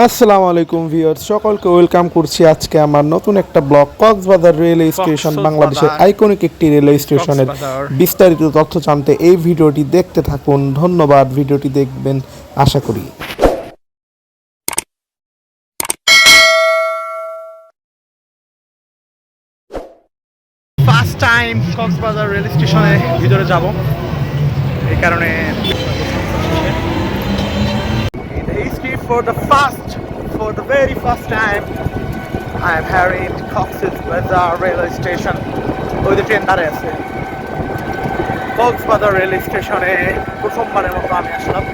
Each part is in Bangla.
আসসালামু আলাইকুম ভিউয়ার্স সকলকে ওয়েলকাম করছি আজকে আমার নতুন একটা ব্লগ কক্সবাজার রেলওয়ে স্টেশন বাংলাদেশের আইকনিক একটি রেলওয়ে স্টেশনের বিস্তারিত তথ্য জানতে এই ভিডিওটি দেখতে থাকুন। ধন্যবাদ ভিডিওটি দেখবেন আশা করি। ফার্স্ট টাইম কক্সবাজার রেল স্টেশনে ভিতরে যাব। এই কারণে history for the first for the very first time I am hearing Cox's Bazar railway station ওই যে ট্রেন দাঁড়িয়ে আছে কক্সবাজার রেল স্টেশনে প্রথমবারের মতো আমি আসলাম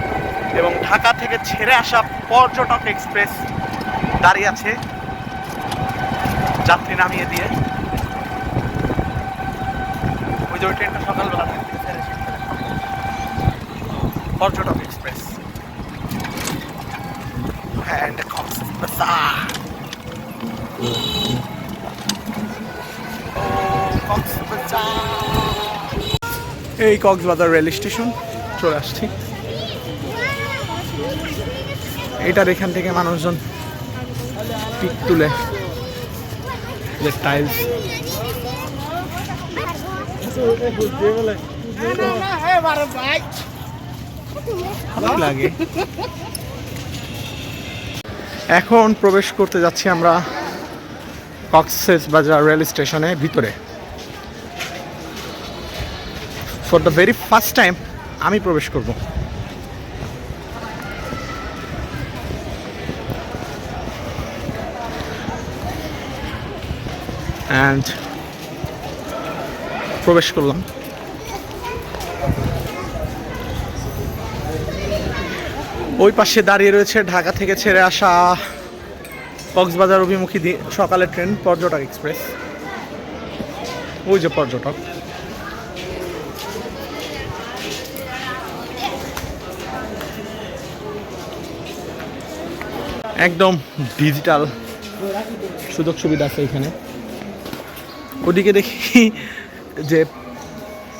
এবং ঢাকা থেকে ছেড়ে আসা পর্যটক এক্সপ্রেস দাঁড়িয়ে আছে। যাত্রী নামিয়ে দিয়ে। ওই যে ওই ট্রেনটা সকালবেলা পর্যটক এক্সপ্রেস। অ্যান্ড কক্সবাজার এই কক্সবাজার রেল স্টেশন চলে আসছি। এটার এখান থেকে মানুষজন পিক তুলে। যে টাইলস ভালো লাগে। এখন প্রবেশ করতে যাচ্ছি আমরা কক্সেস বাজার রেল স্টেশনে ভিতরে। For the very first time আমি প্রবেশ করব। অ্যান্ড প্রবেশ করলাম। ওই পাশে দাঁড়িয়ে রয়েছে ঢাকা থেকে ছেড়ে আসা কক্সবাজার অভিমুখী সকালের ট্রেন পর্যটক এক্সপ্রেস। ওই যে পর্যটক। একদম ডিজিটাল সুযোগ সুবিধা আছে এখানে। ওদিকে দেখি যে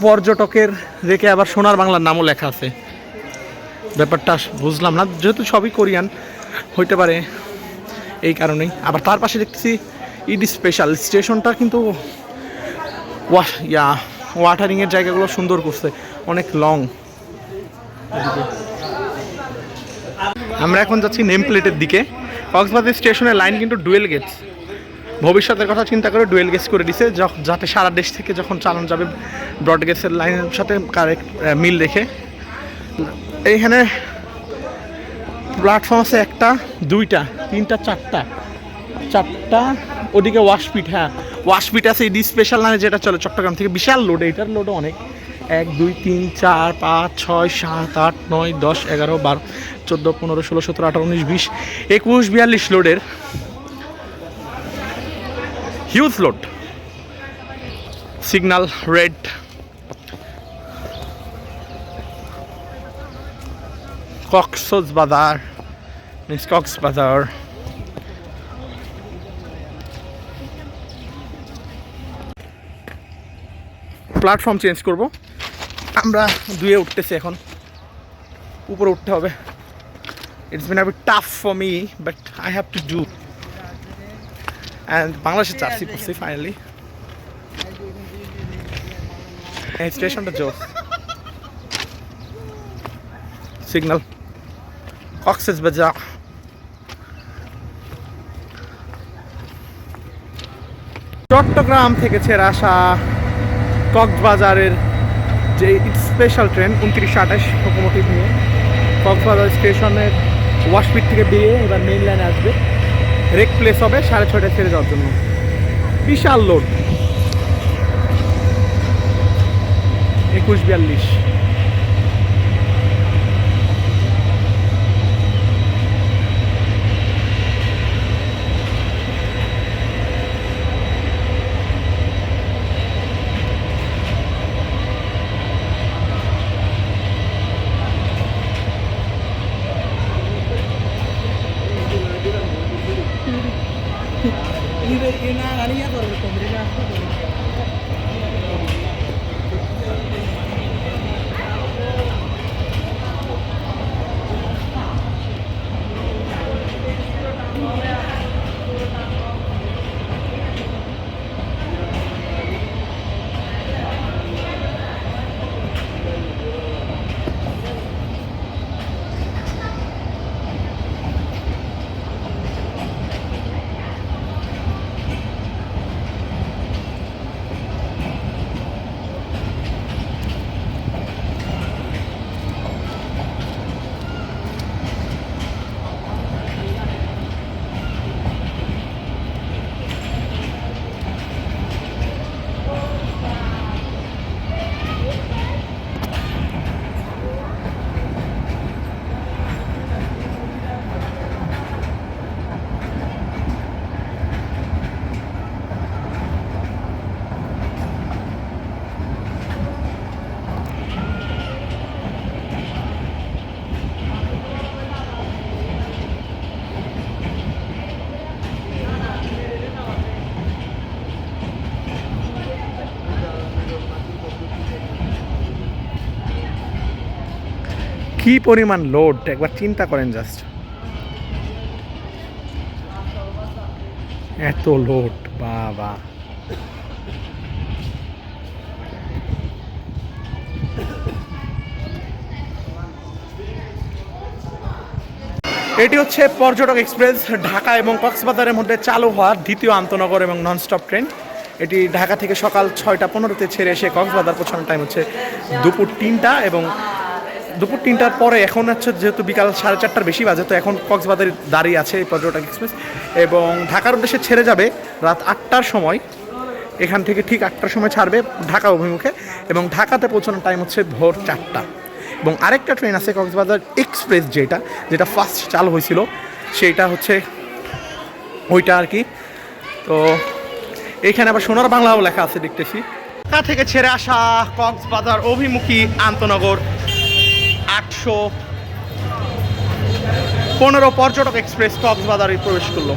পর্যটকের রেখে আবার সোনার বাংলার নামও লেখা আছে। ব্যাপারটা বুঝলাম না, যেহেতু সবই কোরিয়ান, হইতে পারে এই কারণেই। আবার তার পাশে দেখতেছি ইড স্পেশাল স্টেশনটা কিন্তু ওয়া ইয়া ওয়াটারিংয়ের জায়গাগুলো সুন্দর করছে, অনেক লং আমরা এখন যাচ্ছি নেম প্লেটের দিকে। কক্সবাজার স্টেশনের লাইন কিন্তু ডুয়েল গেটস ভবিষ্যতের কথা চিন্তা করে ডুয়েল গেটস করে দিছে যাতে সারা দেশ থেকে যখন চালানো যাবে ব্রড গেটসের লাইনের সাথে কারেক্ট মিল রেখে। এইখানে প্ল্যাটফর্ম আছে একটা, দুইটা, তিনটা, চারটা। চারটা, ওদিকে ওয়াশপিট হ্যাঁ। ওয়াশপিট আছে ইডি স্পেশাল নামে যেটা চলে চট্টগ্রাম থেকে। বিশাল লোড এটার লোডও অনেক। এক, দুই, তিন, চার, পাঁচ, ছয়, সাত, আট, নয়, দশ, এগারো, বারো, চোদ্দ, পনেরো, ষোলো, সতেরো, আঠারো, উনিশ, বিশ, একুশ, বিয়াল্লিশ লোডের হিউজ লোড সিগনাল রেড বাজার কক্স বাজার প্ল্যাটফর্ম চেঞ্জ করব। আমরা দুয়ে উঠতেছি এখন। উপরে উঠতে হবে। It's been a bit tough for me but I have to do and বাংলাদেশে চার্সি করছি ফাইনালি স্টেশনটা জোস সিগন্যাল কক্সেস বাজার চট্টগ্রাম থেকে ছেড়ে আসা কক্সবাজারের যে স্পেশাল ট্রেন উনত্রিশ আঠাশ লোকোমোটিভ নিয়ে। কক্সবাজার স্টেশনের ওয়াশপিট থেকে বেরিয়ে এবার মেইন লাইনে আসবে। রেক প্লেস হবে সাড়ে ছয়টায় ছেড়ে যাওয়ার জন্য। বিশাল লোড একুশ বিয়াল্লিশ। কি পরিমাণ লোড একবার চিন্তা করেন জাস্ট এত লোড বাবা। এটি হচ্ছে পর্যটক এক্সপ্রেস, ঢাকা এবং কক্সবাজারের মধ্যে চালু হওয়া দ্বিতীয় আন্তনগর এবং ননস্টপ ট্রেন এটি ঢাকা থেকে সকাল ছয়টা পনেরোতে ছেড়ে এসে কক্সবাজার পৌঁছানোর টাইম হচ্ছে দুপুর তিনটা এবং দুপুর তিনটার পরে এখন হচ্ছে যেহেতু বিকাল সাড়ে চারটার বেশি বাজে, তো এখন কক্সবাজারে দাঁড়িয়ে আছে এই পর্যটক এক্সপ্রেস। এবং ঢাকার উদ্দেশ্যে ছেড়ে যাবে রাত আটটার সময়। এখান থেকে ঠিক আটটার সময় ছাড়বে ঢাকা অভিমুখে এবং ঢাকাতে পৌঁছানোর টাইম হচ্ছে ভোর চারটা। এবং আরেকটা ট্রেন আছে কক্সবাজার এক্সপ্রেস যেটা যেটা ফার্স্ট চালু হয়েছিল, সেইটা হচ্ছে ওইটা আর কি। তো এখানে আবার সোনার বাংলাও লেখা আছে দেখতেছি। ঢাকা থেকে ছেড়ে আসা কক্সবাজার অভিমুখী আন্তনগর আটশো পনেরো পর্যটক এক্সপ্রেস কক্সবাজারে প্রবেশ করল।